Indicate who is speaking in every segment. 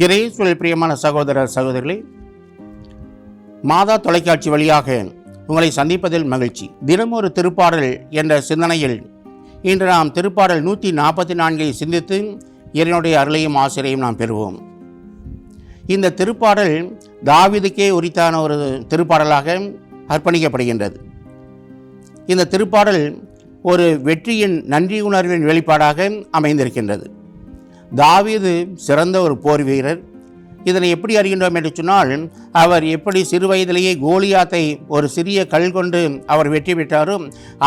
Speaker 1: இறையேசுவில் பிரியமான சகோதரர் சகோதரிகளே மாதா தொலைக்காட்சி வழியாக உங்களை சந்திப்பதில் மகிழ்ச்சி. தினமொரு திருப்பாடல் என்ற சிந்தனையில் இன்று நாம் திருப்பாடல் நூற்றி நாற்பத்தி நான்கை சிந்தித்து இறைவனுடைய அருளையும் ஆசிரியையும் நாம் பெறுவோம். இந்த திருப்பாடல் தாவிதுக்கே உரித்தான ஒரு திருப்பாடலாக அர்ப்பணிக்கப்படுகின்றது. இந்த திருப்பாடல் ஒரு வெற்றியின் நன்றி உணர்வின் வெளிப்பாடாக அமைந்திருக்கின்றது. தாவீது சிறந்த ஒரு போர் வீரர். இதனை எப்படி அறிகின்றோம் என்று சொன்னால் அவர் எப்படி சிறு வயதிலேயே கோலியாத்தை ஒரு சிறிய கல் கொண்டு அவர் வெற்றி பெற்றாரோ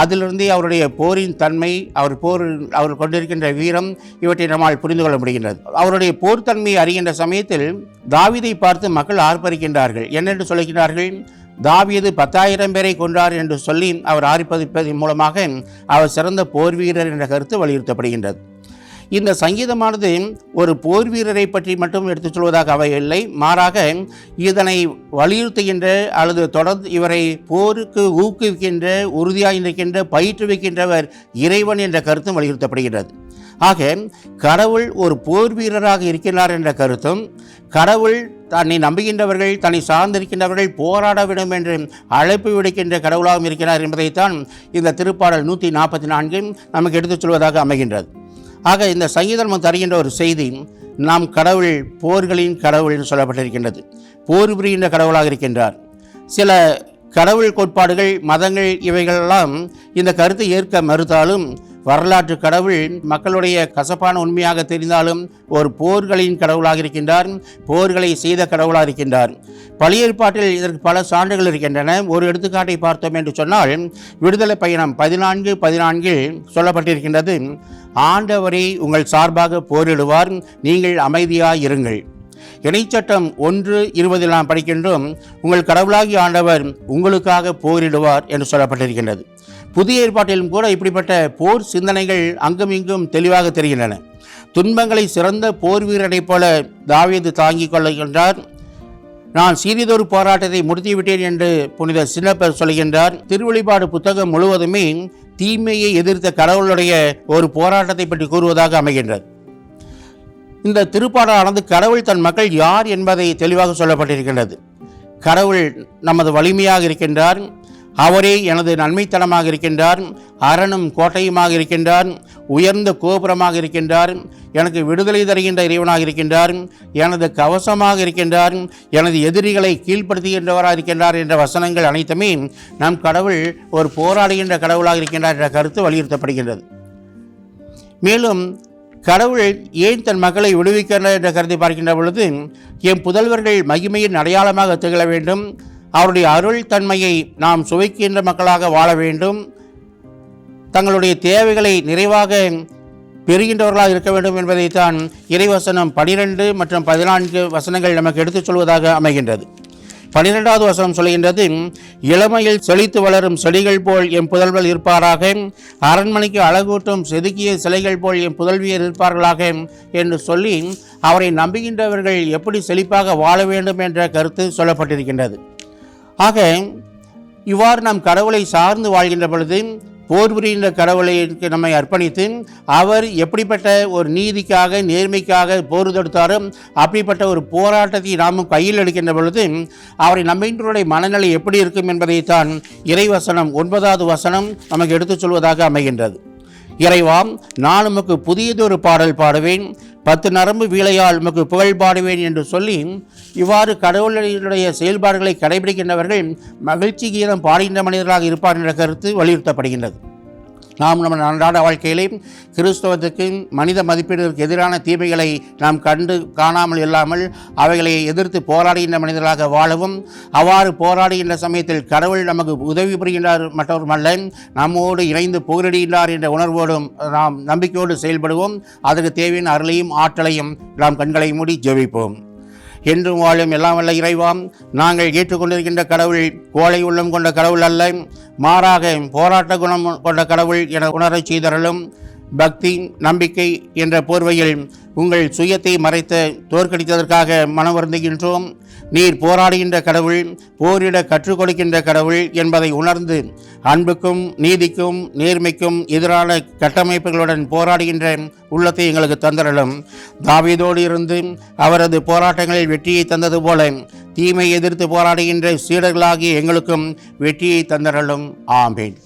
Speaker 1: அதிலிருந்தே அவருடைய போரின் தன்மை அவர் போர் அவர் கொண்டிருக்கின்ற வீரம் இவற்றை நம்மால் புரிந்து கொள்ள முடிகின்றது. அவருடைய போர் தன்மையை அறிகின்ற சமயத்தில் தாவிதை பார்த்து மக்கள் ஆர்ப்பரிக்கின்றார்கள். என்னென்று சொல்லுகிறார்கள் தாவியது பத்தாயிரம் பேரை கொன்றார் என்று சொல்லி அவர் ஆர்ப்பரிப்பதன் மூலமாக அவர் சிறந்த போர் வீரர் என்ற கருத்து வலியுறுத்தப்படுகின்றது. இந்த சங்கீதமானது ஒரு போர் வீரரை பற்றி மட்டும் எடுத்துச் சொல்வதாக அவை இல்லை. மாறாக இதனை வலியுறுத்துகின்ற அல்லது தொடர்ந்து இவரை போருக்கு ஊக்குவிக்கின்ற உறுதியாக இருக்கின்ற பயிற்றுவிக்கின்றவர் இறைவன் என்ற கருத்தும் வலியுறுத்தப்படுகிறது. ஆக கடவுள் ஒரு போர் வீரராக இருக்கிறார் என்ற கருத்தும் கடவுள் தன்னை நம்புகின்றவர்கள் தன்னை சார்ந்திருக்கின்றவர்கள் போராட வேண்டும் என்று அழைப்பு விடுக்கின்ற கடவுளாகவும் இருக்கிறார் என்பதைத்தான் இந்த திருப்பாடல் நூற்றி நாற்பத்தி நான்கு நமக்கு எடுத்துச் சொல்வதாக அமைகின்றது. ஆக இந்த சங்கீதம் தருகின்ற ஒரு செய்தி நாம் கடவுள் போர்களின் கடவுள் என்று சொல்லப்பட்டிருக்கின்றது. போர் புரிகின்ற கடவுளாக இருக்கின்றார். சில கடவுள் கோட்பாடுகள் மதங்கள் இவைகளெல்லாம் இந்த கருத்தை ஏற்க மறுத்தாலும் வரலாற்று கடவுள் மக்களுடைய கசப்பான உண்மையாக தெரிந்தாலும் ஒரு போர்களின் கடவுளாக இருக்கின்றார் போர்களை செய்த கடவுளாக இருக்கின்றார். பழைய ஏற்பாட்டில் இதற்கு பல சான்றுகள் இருக்கின்றன. ஒரு எடுத்துக்காட்டை பார்த்தோம் என்று சொன்னால் விடுதலை பயணம் பதினான்கு பதினான்கில் சொல்லப்பட்டிருக்கின்றது. ஆண்டவரை உங்கள் சார்பாக போரிடுவார் நீங்கள் அமைதியாக இருங்கள். இணைச்சட்டம் ஒன்று இருபதில் நாம் படிக்கின்றோம் உங்கள் கடவுளாகி ஆண்டவர் உங்களுக்காக போரிடுவார் என்று சொல்லப்பட்டிருக்கின்றது. புதிய ஏற்பாட்டிலும் கூட இப்படிப்பட்ட போர் சிந்தனைகள் அங்கும் இங்கும் தெளிவாக தெரிகின்றன. துன்பங்களை சிறந்த போர் வீரரைப் போல தாவியது தாங்கிக் கொள்கின்றார். நான் சிறிதொரு போராட்டத்தை முடித்துவிட்டேன் என்று புனித சின்னப்பர் சொல்கின்றார். திருவழிபாடு புத்தகம் முழுவதுமே தீமையை எதிர்த்த கடவுளுடைய ஒரு போராட்டத்தை பற்றி கூறுவதாக அமைகின்றது. இந்த திருப்பாடலானது கடவுள் தன் மக்கள் யார் என்பதை தெளிவாக சொல்லப்பட்டிருக்கின்றது. கடவுள் நமது வலிமையாக இருக்கின்றார். அவரே எனது நன்மைத்தனமாக இருக்கின்றார் அரணும் கோட்டையுமாக இருக்கின்றார் உயர்ந்த கோபுரமாக இருக்கின்றார் எனக்கு விடுதலை தருகின்ற இறைவனாக இருக்கின்றார் எனது கவசமாக இருக்கின்றார் எனது எதிரிகளை கீழ்ப்படுத்துகின்றவராக இருக்கின்றார் என்ற வசனங்கள் அனைத்துமே நம் கடவுள் ஒரு போராடுகின்ற கடவுளாக இருக்கின்றார் என்ற கருத்து வலியுறுத்தப்படுகின்றது. மேலும் கடவுள் ஏன் தன் மக்களை விடுவிக்கிறார் என்ற கருத்தை பார்க்கின்ற பொழுது என் புதல்வர்கள் மகிமையின் அடையாளமாக திகழ வேண்டும் அவருடைய அருள் தன்மையை நாம் சுவைக்கின்ற மக்களாக வாழ வேண்டும். தங்களுடைய தேவைகளை நிறைவாக பெறுகின்றவர்களாக இருக்க வேண்டும் என்பதைத்தான் இறைவசனம் பனிரெண்டு மற்றும் பதினான்கு வசனங்கள் நமக்கு எடுத்துச் சொல்வதாக அமைகின்றது. பனிரெண்டாவது வசனம் சொல்கின்றது இளமையில் செழித்து வளரும் செடிகள் போல் என் புதல்வர் இருப்பாராக. அரண்மனைக்கு அழகூட்டும் செதுக்கிய சிலைகள் போல் என் புதல்வியர் இருப்பார்களாக என்று சொல்லி அவரை நம்புகின்றவர்கள் எப்படி செழிப்பாக வாழ வேண்டும் என்ற கருத்து சொல்லப்பட்டிருக்கின்றது. ஆக இவ்வாறு நாம் கடவுளை சார்ந்து வாழ்கின்ற பொழுது போர் புரிகின்ற கடவுளை நம்மை அர்ப்பணித்து அவர் எப்படிப்பட்ட ஒரு நீதிக்காக நேர்மைக்காக போர் தொடுத்தாரோ அப்படிப்பட்ட ஒரு போராட்டத்தை நாமும் கையில் எடுக்கின்ற பொழுது அவரை நம்பின்றோடைய மனநிலை எப்படி இருக்கும் என்பதைத்தான் இறைவசனம் ஒன்பதாவது வசனம் நமக்கு எடுத்துச் சொல்வதாக அமைகின்றது. இறைவாம் நான் உமக்கு புதியதொரு பாடல் பாடுவேன். பத்து நரம்பு வீழையால் உமக்கு புகழ் பாடுவேன் என்று சொல்லி இவ்வாறு கடவுளுடைய செயல்பாடுகளை கடைபிடிக்கின்றவர்கள் மகிழ்ச்சி கீதம் பாடுகின்ற மனிதர்களாக இருப்பார் என்ற கருத்து வலியுறுத்தப்படுகின்றது. நாம் நம்ம அன்றாட வாழ்க்கையிலே கிறிஸ்தவத்துக்கு மனித மதிப்பீடுகளுக்கு எதிரான தீமைகளை நாம் கண்டு காணாமல் இல்லாமல் அவைகளை எதிர்த்து போராடுகின்ற மனிதர்களாக வாழவும் அவ்வாறு போராடுகின்ற சமயத்தில் கடவுள் நமக்கு உதவி புரிகின்றார் மற்றவருமல்ல நம்மோடு இணைந்து போரிடுகின்றார் என்ற உணர்வோடும் நாம் நம்பிக்கையோடு செயல்படுவோம். அதற்கு தேவையான அருளையும் ஆற்றலையும் நாம் கண்களை மூடி ஜெபிப்போம். என்றும் வாழும் எல்லாம் வல்ல இறைவாம் நாங்கள் ஏற்றுக்கொண்டிருக்கின்ற கடவுள் கோழை உள்ளம் கொண்ட கடவுள் அல்ல மாறாக போராட்ட குணம் கொண்ட கடவுள் என உணரச் செய்தரலும் பக்தி நம்பிக்கை என்ற போர்வையில் உங்கள் சுயத்தை மறைத்து தோற்கடித்ததற்காக மனம் வருந்துகின்றோம். நீர் போராடுகின்ற கடவுள் போரிட கற்றுக் கொடுக்கின்ற கடவுள் என்பதை உணர்ந்து அன்புக்கும் நீதிக்கும் நேர்மைக்கும் எதிரான கட்டமைப்புகளுடன் போராடுகின்ற உள்ளத்தை எங்களுக்கு தந்தரலும். தாவீதோடு இருந்து அவரது போராட்டங்களில் வெற்றியை தந்தது போல தீமை எதிர்த்து போராடுகின்ற சீடர்களாகிய எங்களுக்கும் வெற்றியை தந்தரலும். ஆம்பேன்